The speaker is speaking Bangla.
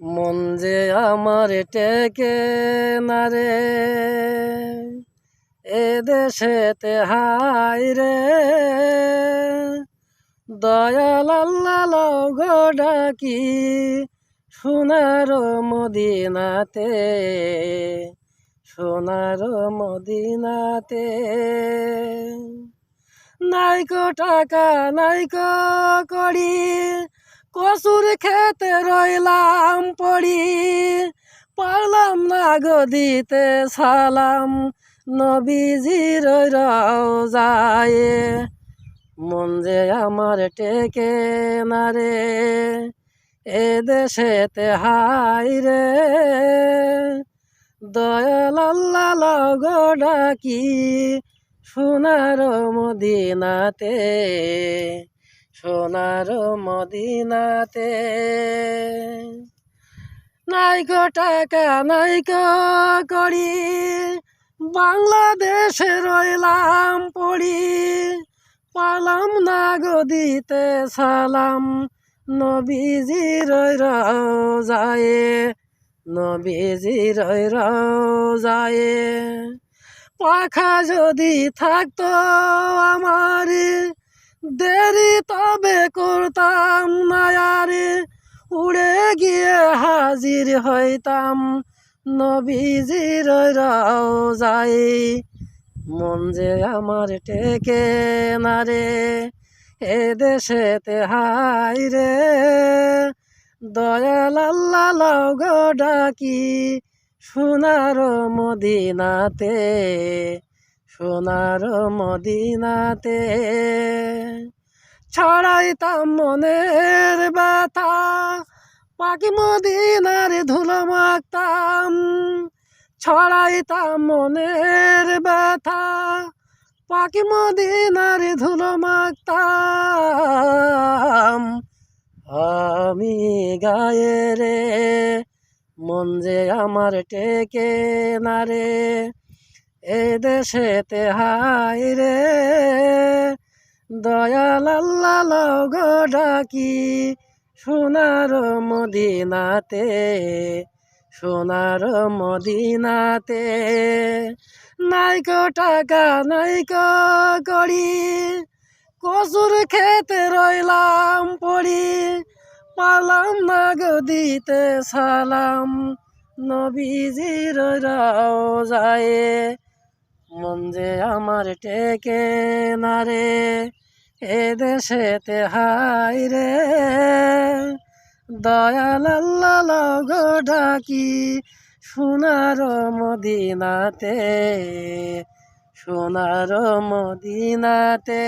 মন যে আমার টেকে না রে, এ দেশেতে হাই রে। দয়াল আল্লাহ গো ডাকি সোনার মদিনাতে সোনার মদিনাতে। নাইকো টাকা নাইকো করি কসুর খেতে রইলাম। পড়ি। পারলাম না গদিতে দিতে সালাম। নবীজির যায় মন যে আমার টেকে না রে। এ দেশেতে হাই রে। দয়াল গো ডাকি সোনার মদিনাতে। সোনার মদিনাতে। নাই গো টাকা নাই করি বাংলাদেশে রইলাম পড়ি। পালাম না গো দিতে সালাম। নবীজি রই যায় নবীজি রই যায় পাখা যদি থাকতো আমার, দেরি তবে করতাম মায়ারে উড়ে গিয়ে হাজির হইতাম। নবীজির যাই মন যে আমার টেকে না রে, এ দেশেতে হাই রে। দয়াল আল্লাহ গো ডাকি সোনার মদিনাতে সোনার মদিনাতে। ছড়াইতাম মনের ব্যথা পাখি মদিনার ধুলো মাখতাম, ছড়াইতাম মনের ব্যথা। পাখি মদিনার ধুলো মাখতাম, আমি গায়ে রে, মন যে আমার টেকে না রে। এ দেশেতে হাই রে, দয়াল আল্লাহ ডাকি সোনার মদিনাতে সোনার মদিনাতে। নাইকো টাকা নাইকো করি কসুর খেতে রইলাম পড়ি। পালাম না গো দিতে সালাম, নবীজির রাও যায় মন যে আমার টেকে না রে এ দেশেতে হাই রে দয়াল আল্লাহ সোনার মদিনাতে সোনার মদিনাতে।